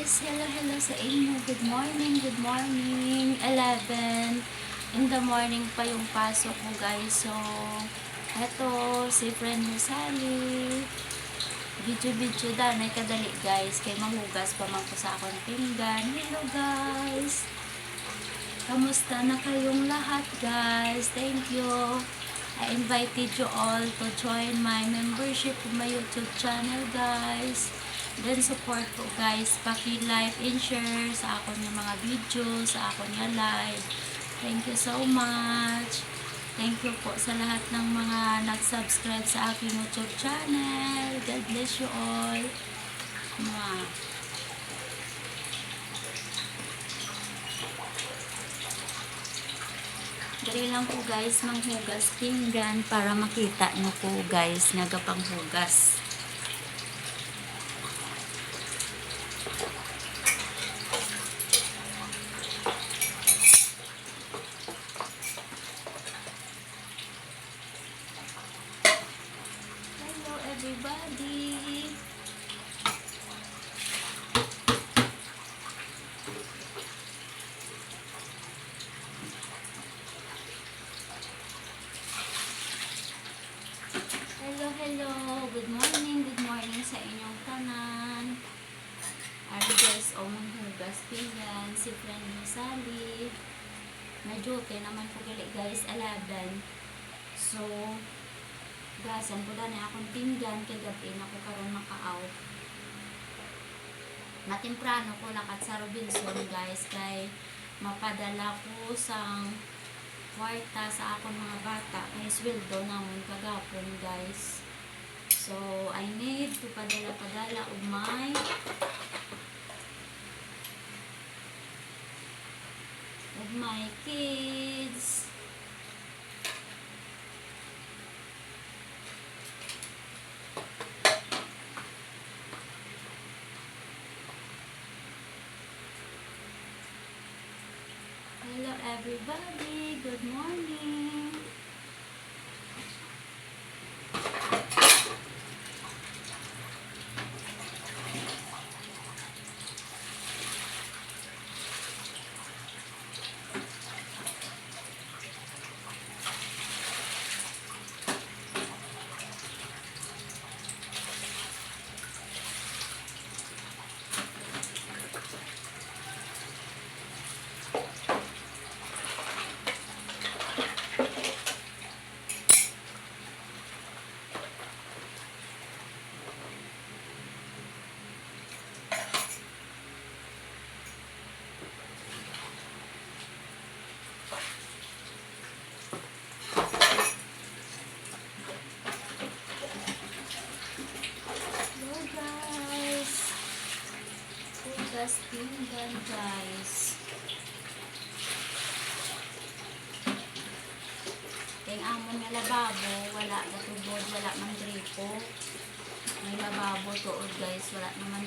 guys! Hello, hello sa inyo. Good morning, good morning. 11 in the morning pa yung pasok ko guys. So, eto, si friend mo Sally. Video-video da, na kadali guys. Kay mahugas pa man ko sa akong pinggan. Hello guys! Kamusta na kayong lahat guys? Thank you. I invited you all to join my membership to my YouTube channel guys. Then support po guys, paki-like and share sa ako ng mga video, sa ako niya live. Thank you so much. Thank you po sa lahat ng mga nag-subscribe sa aking YouTube channel. God bless you all. Mwah. Dali lang po guys, manghugas pinggan para makita nyo po guys, nagapang hugas. Hello everybody! Hello! Good morning, good morning sa inyong tanan. Ari guys, o hugas pinggan, si friend Sally. Medyo okay naman po gali guys, 11. So, gasan ko na akong pinggan kay gabi na ko karon makaaw. Matimprano ko lakat sa Robinson guys kay mapadala ko sa kwarta sa akong mga bata kay sweldo namon kagapon guys. So, I need to padala-padala og my of my kids. Hello everybody, good morning. Hello guys. Hugas pinggan guys. Kaya amon nga lababo, wala gatubod, wala man gripo. May lababo tuod guys, wala naman.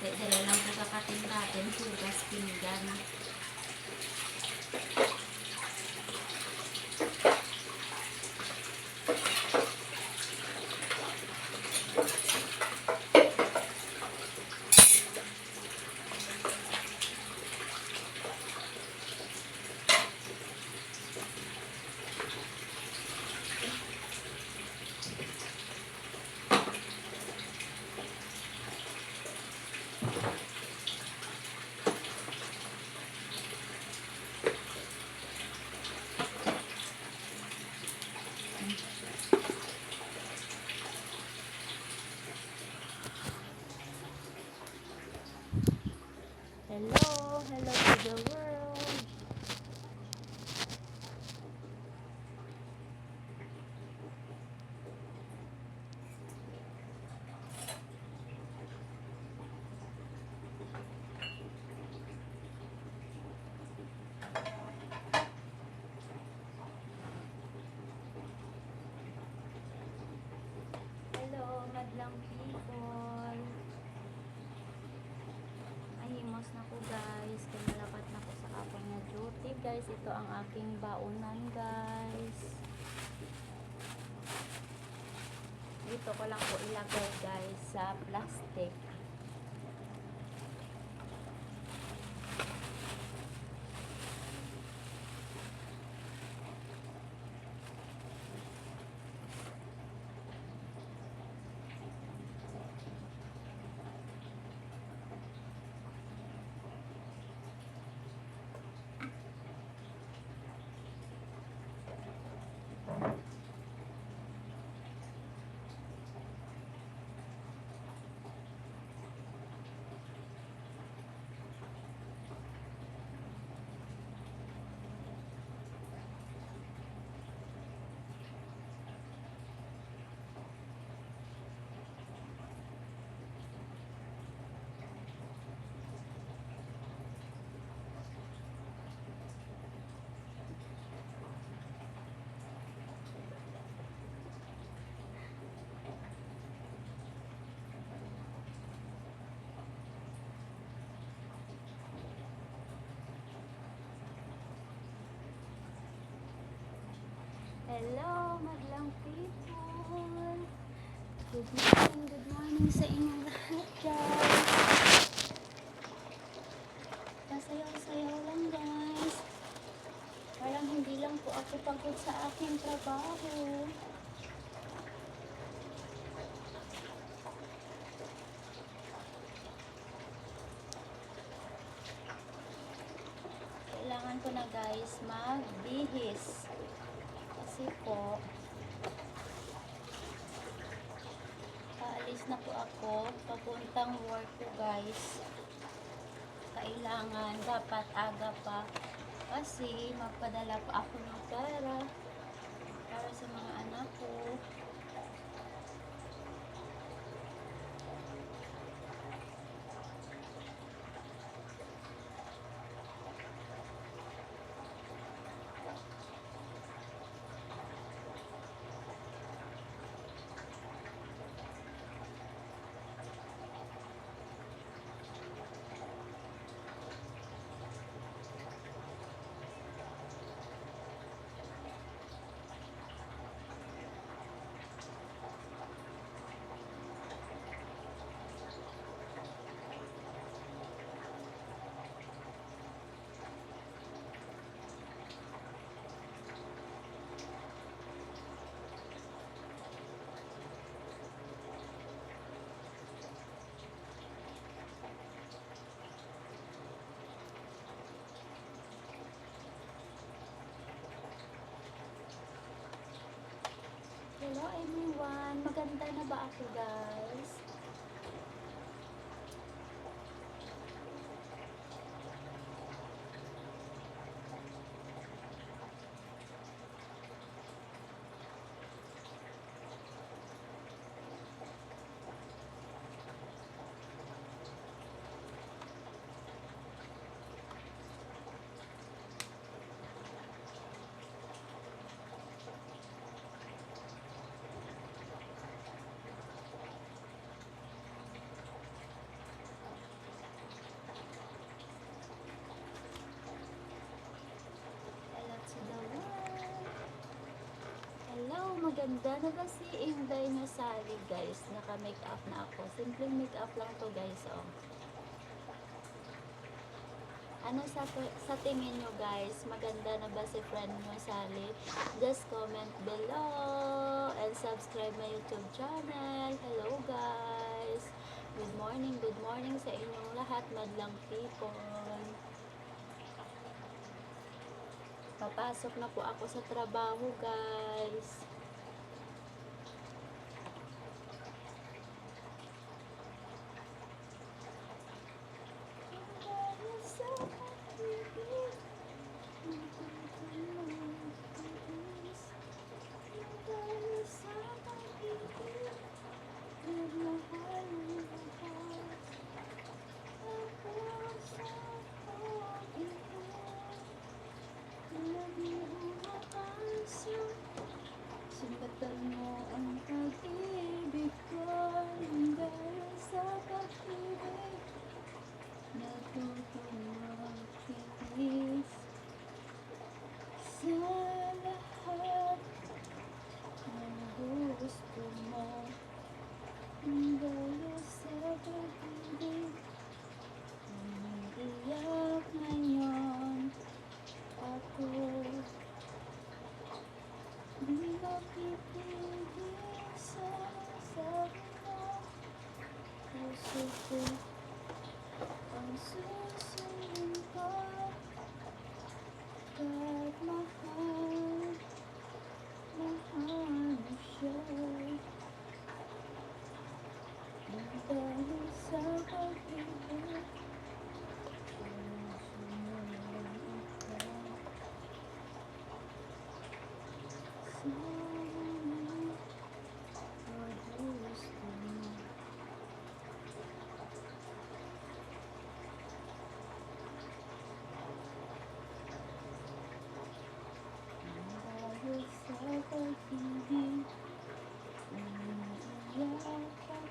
Kaya dala lang po kakatin-katin, hugas pinggan. Hello, hello to the world. Guys. Ito ang aking baunan guys. Dito ko lang po ilagay guys sa plastic. Hello, madlang people. Good morning, good morning sa inyong lahat, guys. Pasayaw-sayaw lang, guys. Parang hindi lang po ako pagod sa aking trabaho. Kailangan ko na guys magbihis. Kasi po, Paalis na po ako, papuntang work ko guys. Kailangan, dapat aga pa. Kasi magpadala pa ako ng pera para sa mga anak ko. Hello everyone! Maganda na ba ako guys? Hello to the world! Maganda na ba si Inday na Sally guys? Naka-make up na ako. Simpleng make up lang to guys oh. Ano sa, sa tingin nyo guys? Maganda na ba si friend nyo Sally? Just comment below and subscribe my YouTube channel. Hello guys! Good morning, good morning sa inyong lahat, madlang people. Papasok na po ako sa trabaho, guys.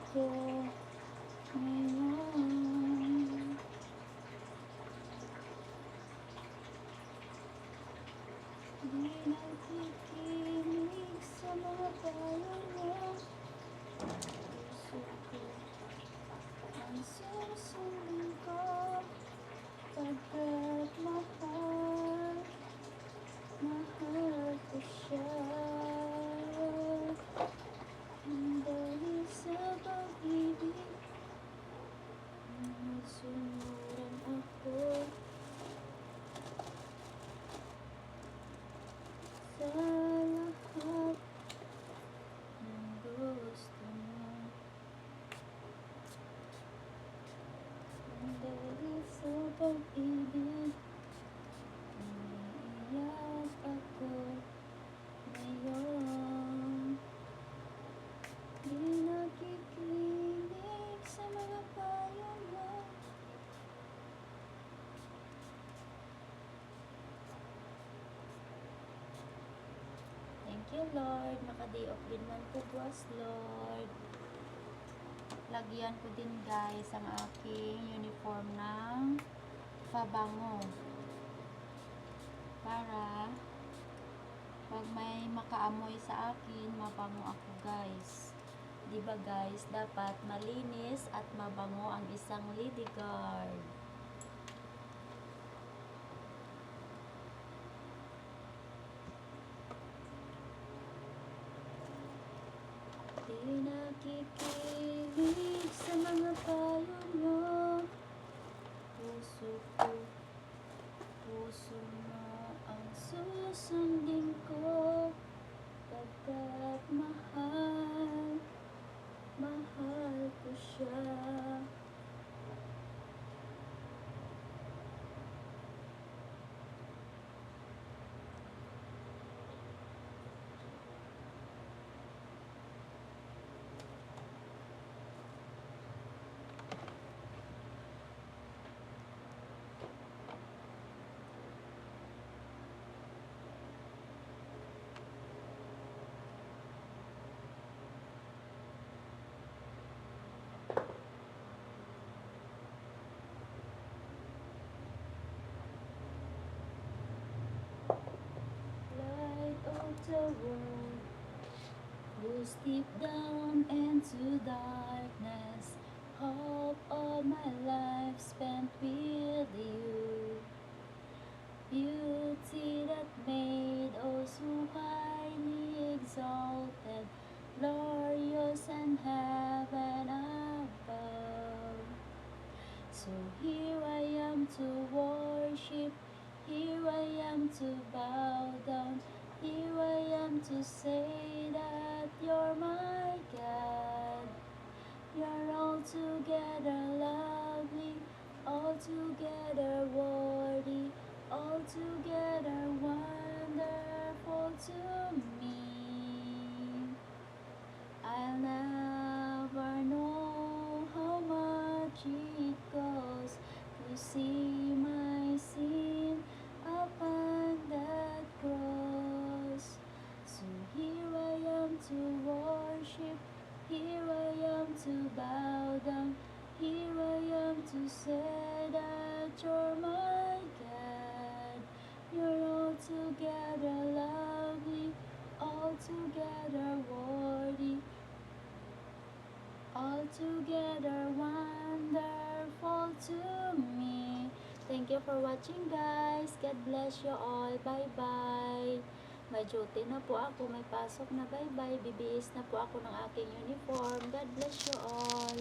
So, ngayon Lord. Naka-day off din man po buwas, Lord. Lagyan ko din guys ang aking uniform ng pabango. Para pag may makaamoy sa akin, mabango ako guys. 'Di ba guys, dapat malinis at mabango ang isang lady guard. some world goes deep down into darkness. Hope of my life spent with you. Altogether worthy, altogether wonderful to me. I'll never know how much it costs to see my sin upon that cross. So here I am to worship, here I am to bow down, here I am to for watching guys. God bless you all. Bye-bye. May duty na po ako. May pasok na bye-bye. Bibihis na po ako ng aking uniform. God bless you all.